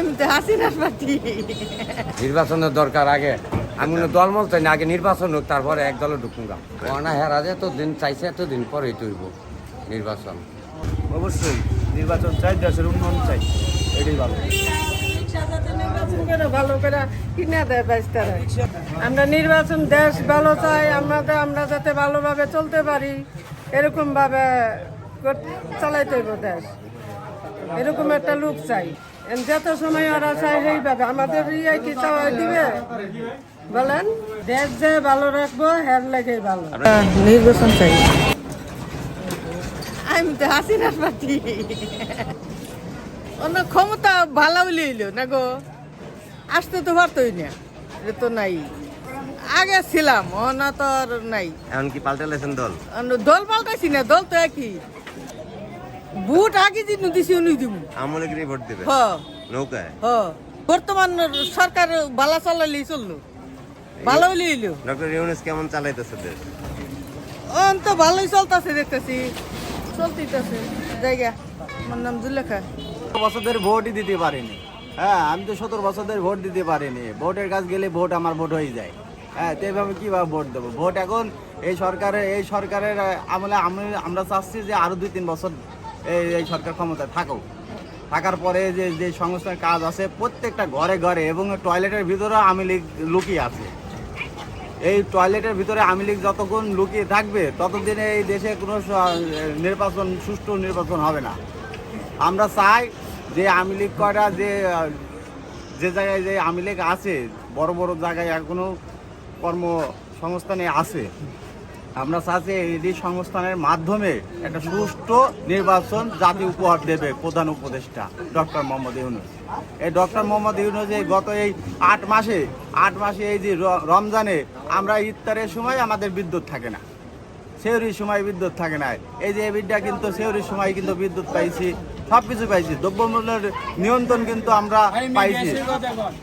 আমি তো হাসিনার পার্টি নির্বাচনের দরকার আগে। আমি দলমল চাই না আগে নির্বাচন হোক তারপরে এক দলে ঢুকুঙ্গা না হেরা যে তো দিন চাইছে এত দিন পরেই তৈব নির্বাচন। অবশ্যই নির্বাচন চাই দেশের উন্নয়ন চাই এটাই ভালো। নির্বাচন করে ভালো করে কিনে দেয় বাইস্তারা আমরা নির্বাচন দেশ ভালো চাই আমাদের আমরা যাতে ভালোভাবে চলতে পারি এরকম ভাবে কর- চালাইতে দেশ। এরকম একটা লোক চাই। যত সময় ওরা চাই সেইভাবে। আমাদের ইয়ে কি চাওয়া দিবে। বলেন দেশ যে ভালো রাখব হের লেগে ভালো। নির্বাচন চাই। আমি তো হাসিনার পার্টি। অন্য ক্ষমতা ভালো লইল না গো। আসতে তো পারতই না। এটা তো নাই। আগে ছিলাম অনা তো আর নাই। এখন কি পাল্টালেছেন দল। অন্য দল পাল্টাইছি না দল তো একই। বুট আগে দিন দিছি উনি দিব আমলে গিয়ে ভোট দেবে? হ। নৌকায়? হ। বর্তমান সরকার বালা চালালি। চলল ভালো লইল ডক্টর ইউনুস কেমন চালাইতেছে দেশ? অন তো ভালোই চলতেছে দেখতেছি। চলতেছে জায়গা। আমার নাম জুলেখা। বছর ধরে ভোটই দিতে পারিনি। হ্যাঁ আমি তো সতেরো বছর ভোট দিতে পারিনি। ভোটের কাজ গেলে ভোট আমার ভোট হয়ে যায়। হ্যাঁ তো এভাবে কীভাবে ভোট দেবো? ভোট এখন এই সরকারের এই সরকারের আমলে আমি আমরা চাচ্ছি যে আরও দুই তিন বছর এই এই সরকার ক্ষমতায় থাকুক। থাকার পরে যে যে সংস্থার কাজ আছে, প্রত্যেকটা ঘরে ঘরে এবং টয়লেটের ভিতরেও আমি লীগ লুকিয়ে আছে। এই টয়লেটের ভিতরে আওয়ামী লীগ যতক্ষণ লুকিয়ে থাকবে, ততদিনে এই দেশে কোনো নির্বাচন, সুষ্ঠু নির্বাচন হবে না। আমরা চাই যে আওয়ামী লীগ কয়টা, যে যে জায়গায় যে আওয়ামী লীগ আছে, বড় বড় জায়গায় এখনও কর্মসংস্থানে আছে। আমরা চাচ্ছি এই সংস্থানের মাধ্যমে একটা সুষ্ঠু নির্বাচন জাতি উপহার দেবে প্রধান উপদেষ্টা ডক্টর মোহাম্মদ ইউনুস। এই ডক্টর মোহাম্মদ ইউনুস এই গত এই আট মাসে আট মাসে এই যে রমজানে আমরা ইফতারের সময় আমাদের বিদ্যুৎ থাকে না। সেহরির সময় বিদ্যুৎ থাকে না। এই যে এবিডটা কিন্তু সেহরির সময় কিন্তু বিদ্যুৎ পাইছি সব কিছু পাইছি। দ্রব্যমূল্যের নিয়ন্ত্রণ কিন্তু আমরা পাইছি।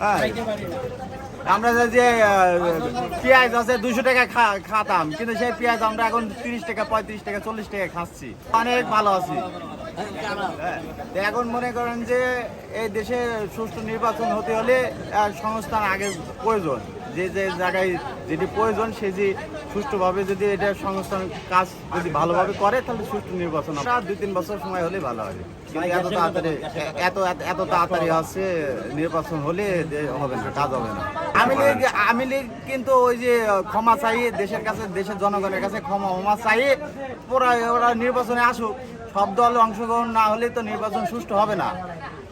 হ্যাঁ। আমরা যে- পেঁয়াজ আছে দুশো টাকা খাতাম কিন্তু সেই পেঁয়াজ আমরা এখন তিরিশ টাকা পঁয়ত্রিশ টাকা চল্লিশ টাকা খাচ্ছি। অনেক ভালো আছি। হ্যাঁ, এখন মনে করেন যে এই দেশে সুষ্ঠু নির্বাচন হতে হলে সংস্থান আগে প্রয়োজন। যে যে জায়গায় যেটি প্রয়োজন সে যে সুষ্ঠুভাবে যদি এটা সংস্থান কাজ যদি ভালোভাবে করে তাহলে সুষ্ঠু নির্বাচন দুই তিন বছর সময় হলে ভালো হবে। এত তাড়াতাড়ি এত এত- তাড়াতাড়ি হচ্ছে নির্বাচন হলে হবে না কাজ হবে না। আমি লীগ আমি লীগ কিন্তু ওই যে ক্ষমা চাই দেশের কাছে দেশের জনগণের কাছে ক্ষমা ক্ষমা চাই পুরা ওরা নির্বাচনে আসুক। সব দল অংশগ্রহণ না হলে তো নির্বাচন সুষ্ঠু হবে না।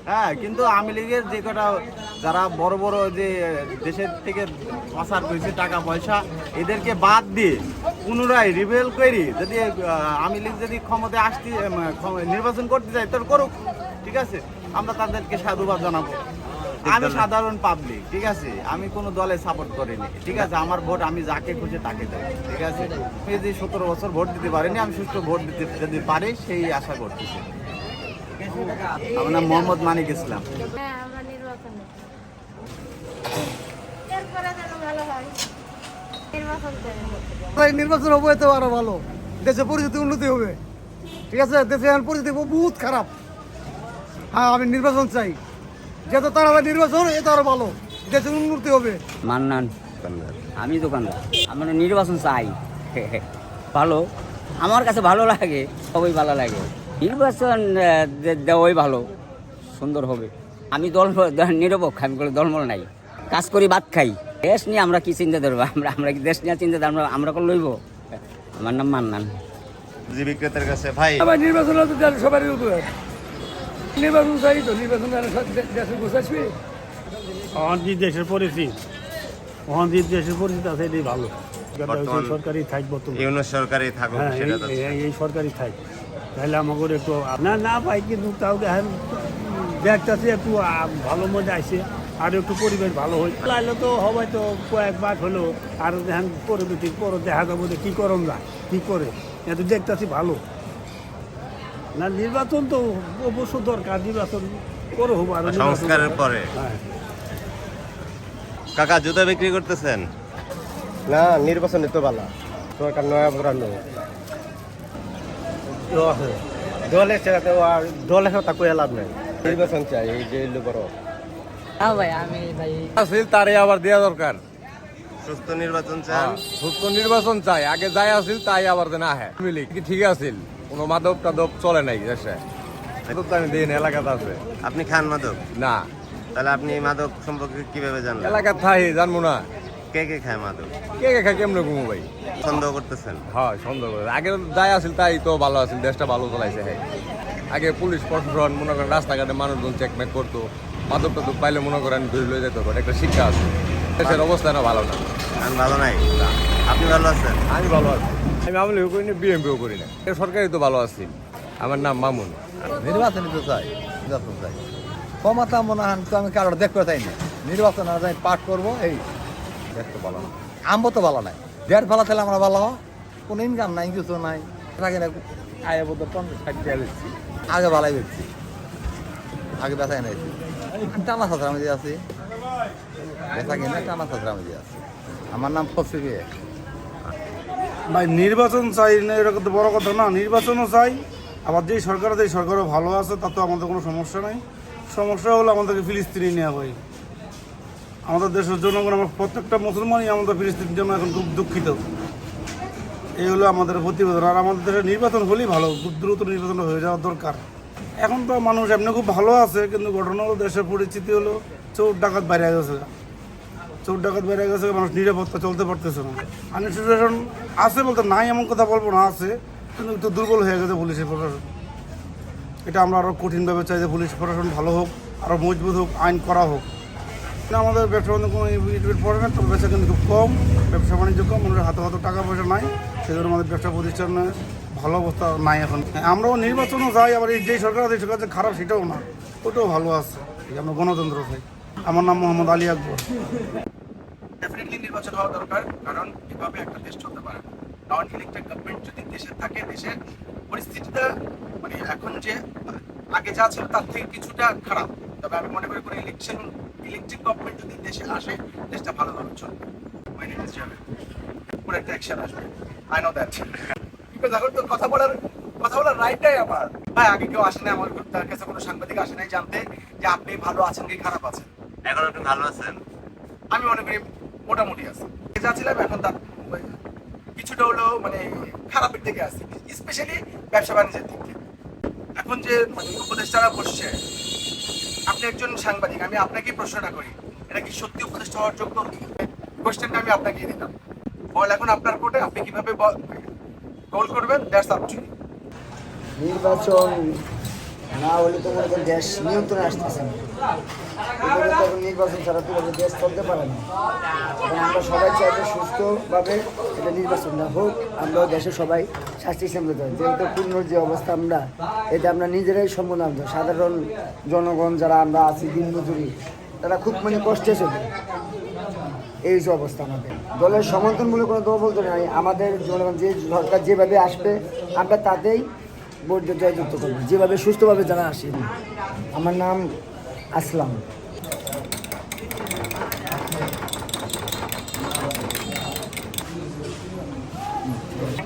হ্যাঁ কিন্তু আওয়ামী লীগের যে কটা যারা বড় বড় যে দেশের থেকে পাচার করেছে টাকা পয়সা এদেরকে বাদ দিয়ে পুনরায় রিভেল করি যদি আওয়ামী লীগ যদি ক্ষমতায় আসতে নির্বাচন করতে চায় তাহলে করুক ঠিক আছে? আমরা তাদেরকে সাধুবাদ জানাব। আমি সাধারণ পাবলিক ঠিক আছে? আমি কোনো দলে সাপোর্ট করিনি ঠিক আছে? আমার ভোট আমি যাকে খুঁজে তাকে দেব ঠিক আছে? আমি যদি সতেরো বছর ভোট দিতে পারিনি আমি সুস্থ ভোট দিতে যদি পারি সেই আশা করতেছি আমার নাম মোহাম্মদ মানিক ইসলাম হ্যাঁ আমরা নির্বাচনে এরপরে যেন ভালো হয় নির্বাচন হবে তো আরও ভালো। দেশে পরিস্থিতি উন্নতি হবে। ঠিক আছে? দেশের এখন পরিস্থিতি বহুত খারাপ। হ্যাঁ আমি নির্বাচন চাই। যত তাড়াতাড়ি নির্বাচন এত আরও ভালো। দেশের উন্নতি হবে। মান্নান আমি দোকানদার। আমরা নির্বাচন চাই। ভালো। আমার কাছে ভালো লাগে, সবই ভালো লাগে। নির্বাচন দেওয়াই ভালো। সুন্দর হবে। আমি দল, নিরপেক্ষ, আমি কোনো দলমল নাই। কাজ করি, ভাত খাই। দেশ নিয়ে আমরা কি চিন্তা ধরবো? আমরা আমরা কি দেশ নিয়ে চিন্তা আমরা আমরা কোন লইব? আমার নাম মান্নান। সবজি বিক্রেতার কাছে ভাই। আবার নির্বাচন দেন সবারই উপকার। নির্বাচন চাই তো নির্বাচন দেশে বসাইছি আমার যে দেশের পরিস্থিতি আমার যে দেশের পরিস্থিতি আছে এটাই ভালো। সরকারি থাকব তো হ্যাঁ সেটা এই- এই- এই সরকারি থাক। তাহলে আমাকে একটু না না পাই কিন্তু তাও দেখেন দেখতেছি একটু ভালো মধ্যে আসে আর একটু পরিবেশ ভালো হয়। লাইলে তো হবাই তো কয়েকবার হলো আর দেখেন পরিবেশ পরে দেখা যাব যে কী করম না কী করে? এত দেখতেছি ভালো। না নির্বাচন তো অবশ্য দরকার নির্বাচন করে হব আর সংস্কারের পরে। হ্যাঁ। কাকা জুতা বিক্রি করতেছেন? না নির্বাচনে তো ভালো সরকার নয়া পুরানো দলের সাথে দলের সাথে কয়ে লাভ নাই। নির্বাচন চাই এই যে বড়। আসিল তারে আবার দেওয়া দরকার। সুস্থ নির্বাচন চান। সুস্থ নির্বাচন চাই। আগে যাই আসিল তাই আবার না হ্যাঁ মিলি কি ঠিক আছিল? কোনো মাদক টাদক চলে নাই দেশে। মাদক তো আমি দিন এলাকাতে আছে। আপনি খান মাদক? না। তাহলে আপনি মাদক সম্পর্কে কীভাবে জানলেন? এলাকার থাই জানব না। কে কে খায় মাদক? কে কে খাই কেমনে ঘুমো ভাই? সন্দেহ করতেছেন? হ্যাঁ সন্দেহ করে আগে যাই আসিল তাই তো ভালো আছিল দেশটা ভালো চলাইছে হ্যাঁ আগে পুলিশ প্রশাসন মনে করেন রাস্তাঘাটে মানুষজন চেকমেক করতো। মাদক টাদক পাইলে মনে করেন ধরে লয়ে যেত একটা শিক্ষা আছে। দেশের অবস্থা না ভালো না। আমি ভালো নাই। আপনি ভালো আছেন? আমি ভালো আছি। আমি আমলিও করি না বিএমপিও করি না সরকারি তো ভালো আছি। আমার নাম মামুন। নির্বাচনে তো চাই নির্বাচন চাই। ক্ষমতা মনে হয় তো আমি কারোর দেখতে চাই না। নির্বাচন আর যাই পাঠ করব এই। দেখতে ভালো না। আমবো তো ভালো নাই। দেড় ভালো তাহলে আমরা ভালো। কোনো ইনকাম নাই কিছু নাই। থাকে না আয় বোধ পঞ্চাশ ষাট টাকা আগে ভালাই বেচছি। আগে বেচাই নাইছি টানা সাঁতরা আমি দিয়ে আছি বেচা কিনে টানা সাঁতরা আমি দিয়ে আছি। আমার নাম ফসিকে ভাই, নির্বাচন চাই না এরকম তো বড় কথা না। নির্বাচনও চাই, আবার যেই সরকার আছে সরকারও ভালো আছে, তাতে আমাদের কোনো সমস্যা নাই। সমস্যা হলো আমাদেরকে ফিলিস্তিনি নেওয়া হয় আমাদের দেশের জনগণ, আমার প্রত্যেকটা মুসলমানই আমাদের ফিলিস্তিনির জন্য এখন খুব দুঃখিত। এই হলো আমাদের প্রতিবেদন। আর আমাদের দেশে নির্বাচন হলেই ভালো দ্রুত নির্বাচন হয়ে যাওয়া দরকার। এখন তো মানুষ এমনি খুব ভালো আছে, কিন্তু ঘটনা হলো দেশের পরিস্থিতি হলো চোর ডাকাত বাইরে গেছে। চোর ডাকাত বেড়ে গেছে, মানুষ নিরাপত্তা চলতে পারতেছে না। আইন সিচুয়েশন আছে বলতে নাই এমন কথা বলব না, আছে, কিন্তু একটু দুর্বল হয়ে গেছে পুলিশের প্রশাসন। এটা আমরা আরও কঠিনভাবে চাই যে পুলিশ প্রশাসন ভালো হোক আরও মজবুত হোক, আইন করা হোক। না, আমাদের ব্যবসা বাণিজ্য কোনো ইট পড়ে না, তবে বেচা কিন্তু খুব কম, ব্যবসা বাণিজ্য কম, মানুষের হাতে হাতে টাকা পয়সা নাই সেই জন্য আমাদের ব্যবসা প্রতিষ্ঠানে ভালো অবস্থা নাই এখন। আমরাও নির্বাচনও যাই, আবার এই যেই সরকার আছে, সরকার যে খারাপ, সেটাও না। ওটাও ভালো আছে আমরা গণতন্ত্র চাই। আমার নাম মোহাম্মদ আলী আকবর। ডেফিনেটলি নির্বাচন হওয়া দরকার, কারণ এভাবে একটা দেশ চলতে পারে নন ইলেক্টেড গভর্নমেন্ট যদি দেশে থাকে দেশের পরিস্থিতিটা মানে এখন যে আগে যা ছিল, তার থেকে কিছুটা খারাপ। তবে আমি মনে করি কোনো ইলেকশন ইলেকট্রিক গভর্নমেন্ট যদি দেশে আসে, দেশটা ভালোভাবে চলবে। পুরো একটা অ্যাকশন আসবে। আই নো দ্যাট বিকজ এখন তো কথা বলার কথা বলার রাইটটাই আমার। ভাই আগে কেউ আসে না আমার তার কাছে কোনো সাংবাদিক আসে নাই জানতে যে আপনি ভালো আছেন কি খারাপ আছেন। এখন আপনি ভালো আছেন? আমি মনে করি মোটামুটি আছে। যা ছিলাম এখন তার কিছুটা হলেও মানে খারাপের দিকে আছে স্পেশালি ব্যবসা বাণিজ্যের দিক থেকে এখন যে মানে উপদেষ্টারা বসছে আপনি একজন সাংবাদিক আমি আপনাকে প্রশ্নটা করি এটা কি সত্যি উপদেষ্টা হওয়ার যোগ্য? কোশ্চেনটা আমি আপনাকে দিলাম। বল এখন আপনার কোর্টে আপনি কীভাবে করবেন দ্যাটস আপ টু নির্বাচন না হলে তো মনে করেন দেশ নিয়ন্ত্রণে আসতেছে না। নির্বাচন ছাড়া দেশ চলতে পারে না। আমরা সবাই চাই যে সুস্থভাবে এটা নির্বাচনটা হোক, আমরাও দেশে সবাই শাস্তি সামনে যাই। যেহেতু পূর্ণ যে অবস্থা আমরা, এটা আমরা নিজেরাই সম্বোধন সাধারণ জনগণ যারা আমরা আছি দিন মজুরি তারা খুব মানে কষ্টে চলে। এই যে অবস্থা আমাদের। দলের সমর্থনমূলক কোনো দল বলতে নাই। আমাদের জনগণ যে সরকার যেভাবে আসবে আমরা তাতেই ভোট দিয়ে জয়যুক্ত করব। যেভাবে সুস্থভাবে যারা আসে। আমার নাম আসলাম।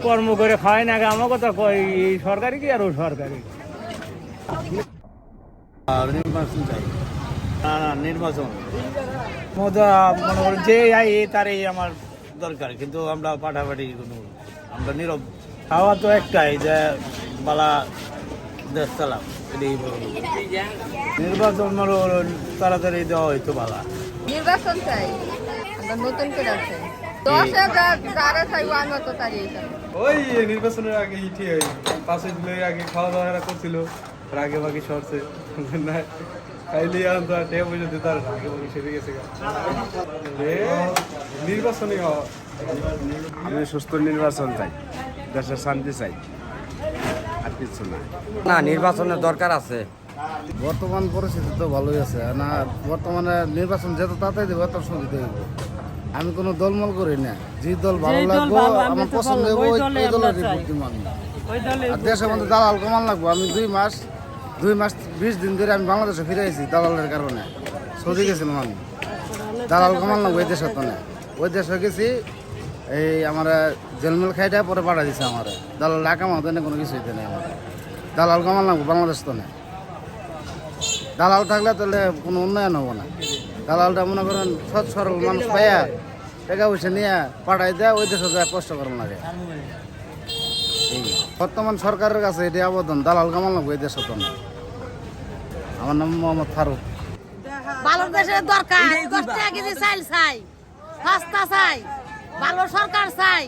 কর্ম করে খায় না আমার কথা কয় এই সরকারি কি আর ও সরকারি? চাই। না না নির্বাচন। মজা মনে করেন যে আই তারই আমার দরকার কিন্তু আমরা পাঠাপাঠি কোনো আমরা নীরব। খাওয়া তো একটাই যে বালা দেশ চালাম এটাই নির্বাচন মনে করেন তাড়াতাড়ি দেওয়া হয়তো বালা। নির্বাচন চাই আমরা নতুন করে আছে। দশ হাজার যারা ওই নির্বাচনের আগে ইটি হয় পাঁচই জুলাই আগে খাওয়া দাওয়া করছিল আর আগে বাকি সরছে। পয়সা দিতে আর আগে সেরে গেছে নির্বাচনই সুস্থ নির্বাচন চাই দেশের শান্তি চাই। আর কিছু না। না নির্বাচনের দরকার আছে। বর্তমান পরিস্থিতি তো ভালোই আছে না বর্তমানে নির্বাচন যত তাড়াতাড়ি দেবো তত সুবিধা হইব। আমি কোনো দলমল করি না যে দল ভালো লাগবো আমার পছন্দ হইব ওই ওই দলের ভোট দিব আমি আর দেশের মধ্যে দালাল কমান লাগবো আমি দুই মাস দুই মাস বিশ দিন ধরে আমি বাংলাদেশে ফিরে আইছি দালালের কারণে। সৌদি গেছিলাম আমি। দালাল কমান লাগবো এই দেশের তো না। ওই দেশে গেছি, এই আমার জেলমেল খাইটা পরে পাঠা দিছে আমার। দালাল ডাকা মাতে না কোনো কিছু হইতে নেই আমার। দালাল কমান লাগবো বাংলাদেশ তো না। দালাল থাকলে তাহলে কোনো উন্নয়ন হব না। দালালটা মনে করেন সৎ সরল মানুষ পাইয়া টাকা পয়সা নিয়ে পাঠাই দেয়, ওই দেশে যায় কষ্ট করার লাগে। বর্তমান সরকারের কাছে এটি আবেদন, দালাল কামাল লাগবে এই দেশে তো না। আমার নাম মোহাম্মদ ফারুক। ভালো দেশের দরকার দশ টাকা কেজি চাইল চাই সস্তা চাই ভালো সরকার চাই।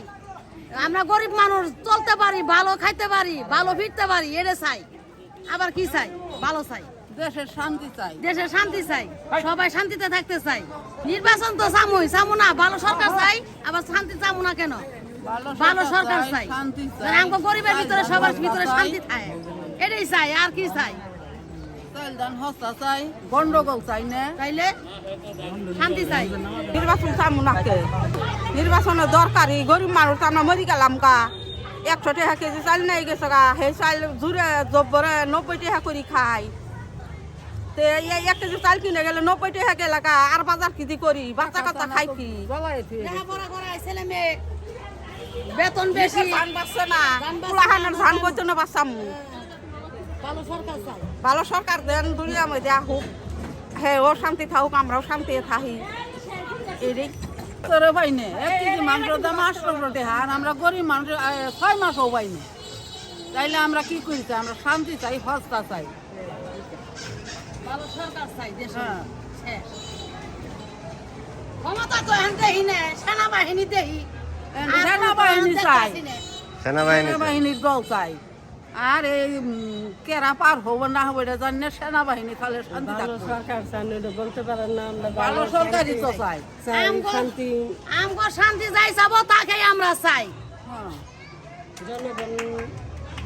আমরা গরিব মানুষ চলতে পারি ভালো খাইতে পারি ভালো ফিরতে পারি এটা চাই। আবার কি চাই? ভালো চাই। দেশের শান্তি চাই। দেশের শান্তি চাই সবাই শান্তিতে থাকতে চাই। নির্বাচন তো চামুই চামু না ভালো সরকার চাই আবার শান্তি চামু না কেন? ভালো সরকার চাই আমাকে গরিবের ভিতরে সবার ভিতরে শান্তি থাকে। এটাই চাই আর কি চাই? চাইল ধান হস্তা চাই গন্ডগোল চাই না। তাইলে শান্তি চাই। নির্বাচন চামু নাকে। নির্বাচনের দরকারি গরিব মানুষ আমরা মরি গেলাম গা। একশো টাকা কেজি চাল নেই গেছে গা। সেই চাল জুড়ে জব্বরে নব্বই টাকা করে খাই। তে এক কেজি চাল কিনে গেলে নব্বই টাকা গেলে গা। আর বাজার কি করি? বাচ্চা কাচ্চা খাই কি? ছেলে মেয়ে। বেতন বেশি। ধান বাচ্চা না। ধান বাচ্চা না, ধান পর্যন্ত বাচ্চামু ভালো সরকার চাই। ভালো সরকার দেন দুনিয়া মধ্যে আহুক হ্যাঁ ও শান্তি থাকুক আমরাও শান্তি থাকি। এটাই তোরে পাইনে এক কেজি মাংসের দাম আটশো টাকা আর আমরা গরিব মানুষ ছয় মাসও পাইনি তাইলে আমরা কি করিতে আমরা শান্তি চাই হস্তা চাই। ভালো সরকার চাই দেশে হ্যাঁ। ক্ষমতা তো এখন দেহি না সেনাবাহিনী সেনাবাহিনী চাই। না। সেনাবাহিনীর দল চাই। আর এই কেরা পার হব না হব এটা জানি না সেনাবাহিনী তাহলে শান্তি থাকবে। সরকার বলতে পারেন না আমরা ভালো সরকারই তো চাই। আমগো আমগো শান্তি যাই চাবো তাকে আমরা চাই। হ্যাঁ।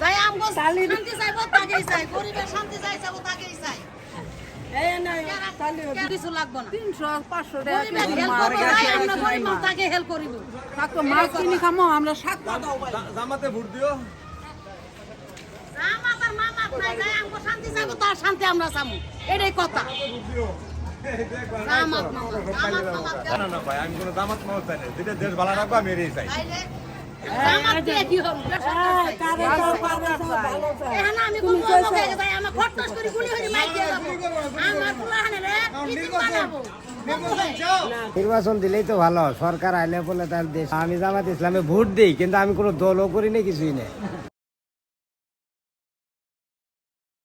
যাই আমগো শান্তি চাইব তাকেই চাই। গরিবের শান্তি যাই চাবো তাকেই চাই। আমরা শাক জামাতে ভোট দিও আমার আর মামার নাই যাই আমগো শান্তি চাইব তার শান্তি আমরা এটাই কথা। না না ভাই আমি কোনো চাই না। যেটা দেশ ভালো রাখব আমি এটাই চাই। নির্বাচন দিলেই তো ভালো সরকার আইলে বলে তার দেশ আমি জামাত ইসলামে ভোট দিই কিন্তু আমি কোনো দলও করি না কিছুই নেই।